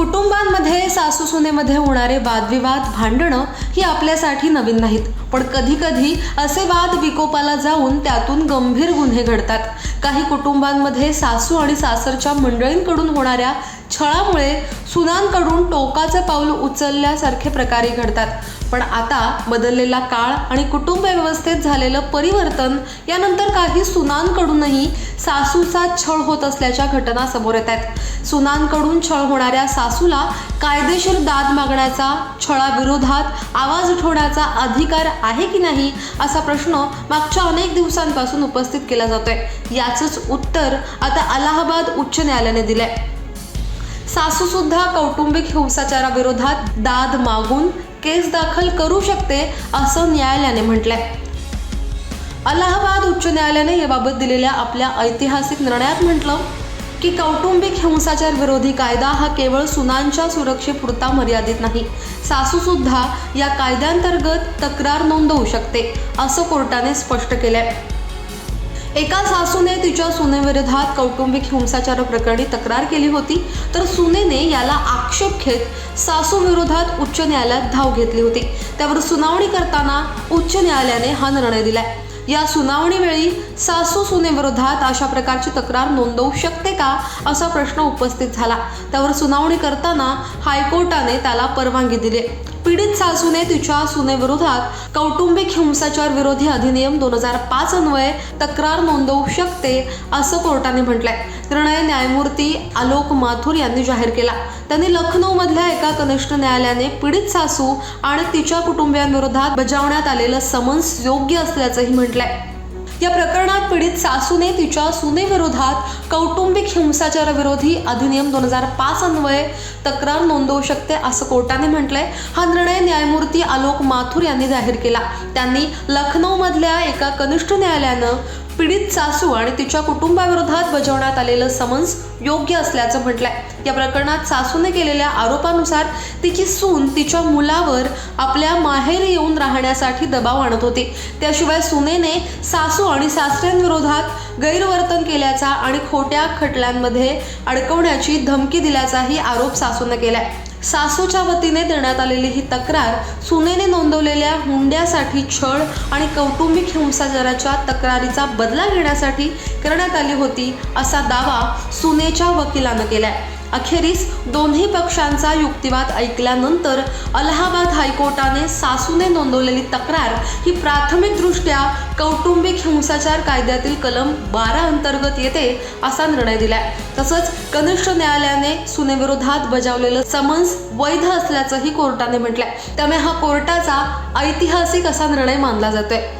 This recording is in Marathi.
कुटुंबांमध्ये सासूसुनेमध्ये होणारे वादविवाद भांडणं ही आपल्यासाठी नवीन नाहीत. पण कधी कधी असे वाद विकोपाला जाऊन त्यातून गंभीर गुन्हे घडतात. काही कुटुंबांमध्ये सासू आणि सासरच्या मंडळींकडून होणाऱ्या छळामुळे सुनांकडून टोकाचं पाऊल उचलल्यासारखे प्रकारे घडतात. पण आता बदललेला काळ आणि कुटुंब व्यवस्थेत झालेलं परिवर्तन यानंतर काही सुनांकडूनही सासूचा छळ होत असल्याच्या घटना समोर येत आहेत. सुनांकडून छळ होणाऱ्या सासूला कायदेशीर दाद मागण्याचा छळाविरोधात आवाज उठवण्याचा अधिकार आहे की नाही असा प्रश्न मागच्या अनेक दिवसांपासून उपस्थित केला जातोय. याचंच उत्तर आता अलाहाबाद उच्च न्यायालयाने दिलंय. सासूसुद्धा कौटुंबिक हिंसाचाराविरोधात दाद मागून केस दाखल करू शकते असं न्यायालयाने म्हटलंय. अलाहाबाद उच्च न्यायालयाने याबाबत दिलेल्या आपल्या ऐतिहासिक निर्णयात म्हटलं की कौटुंबिक हिंसाचार विरोधी कायदा हा केवळ सुनांच्या सुरक्षेपुरता मर्यादित नाही. सासूसुद्धा या कायद्यांतर्गत तक्रार नोंदवू शकते असं कोर्टाने स्पष्ट केलंय. एका सासूने तिच्या सुनेविरोधात कौटुंबिक हिंसाचार प्रकरणी तक्रार केली होती तर सुनेने याला आक्षेप घेत सासूविरोधात उच्च न्यायालयात धाव घेतली होती. त्यावर सुनावणी करताना उच्च न्यायालयाने हा निर्णय दिलाय. या सुनावणीवेळी सासू सुनेविरोधात अशा प्रकारची तक्रार नोंदवू शकते का असा प्रश्न उपस्थित झाला. त्यावर सुनावणी करताना हायकोर्टाने त्याला परवानगी दिली पीडित सासूने तिच्या सुनेविरोधात कौटुंबिक हिंसाचार विरोधी अधिनियम दोन हजार पाच अन्वये तक्रार नोंदवू शकते असं कोर्टाने म्हटलंय. निर्णय न्यायमूर्ती आलोक माथुर यांनी जाहीर केला. त्यांनी लखनौमधल्या एका कनिष्ठ न्यायालयाने पीडित सासू आणि तिच्या कुटुंबियांविरोधात बजावण्यात आलेलं समन्स योग्य असल्याचंही म्हटलंय. या प्रकरणात पीडित सासूने तिच्या सुनेविरोधात कौटुंबिक हिंसाचाराविरोधी अधिनियम दोन हजार पाच अन्वये तक्रार नोंदवू शकते असं कोर्टाने म्हटलंय. हा निर्णय न्यायमूर्ती आलोक माथुर यांनी जाहीर केला. त्यांनी लखनौमधल्या एका कनिष्ठ न्यायालयानं पीडित सासू आणि तिच्या कुटुंबाविरोधात बजावण्यात आलेलं समन्स योग्य असल्याचं म्हटलंय. या प्रकरणात सासूने केलेल्या आरोपानुसार तिची सून तिच्या मुलावर आपल्या माहेर येऊन राहण्यासाठी दबाव आणत होती. त्याशिवाय सुनेने सासू आणि सासऱ्यांविरोधात गैरवर्तन केल्याचा आणि खोट्या खटल्यांमध्ये अडकवण्याची धमकी दिल्याचाही आरोप सासूने केलाय. सासूच्या वतीने देण्यात आलेली ही तक्रार सुनेने नोंदवलेल्या हुंड्यासाठी छळ आणि कौटुंबिक हिंसाचाराच्या तक्रारीचा बदला घेण्यासाठी करण्यात आली होती असा दावा सुनेच्या वकिलानं केलाय. अखेरीस दोन्ही पक्षांचा युक्तिवाद ऐकल्यानंतर अलाहाबाद हायकोर्टाने सासूने नोंदवलेली तक्रार ही प्राथमिकदृष्ट्या कौटुंबिक हिंसाचार कायद्यातील कलम बारा अंतर्गत येते असा निर्णय दिलाय. तसंच कनिष्ठ न्यायालयाने सुनेविरोधात बजावलेलं समन्स वैध असल्याचंही कोर्टाने म्हटलंय. त्यामुळे हा कोर्टाचा ऐतिहासिक असा निर्णय मानला जातोय.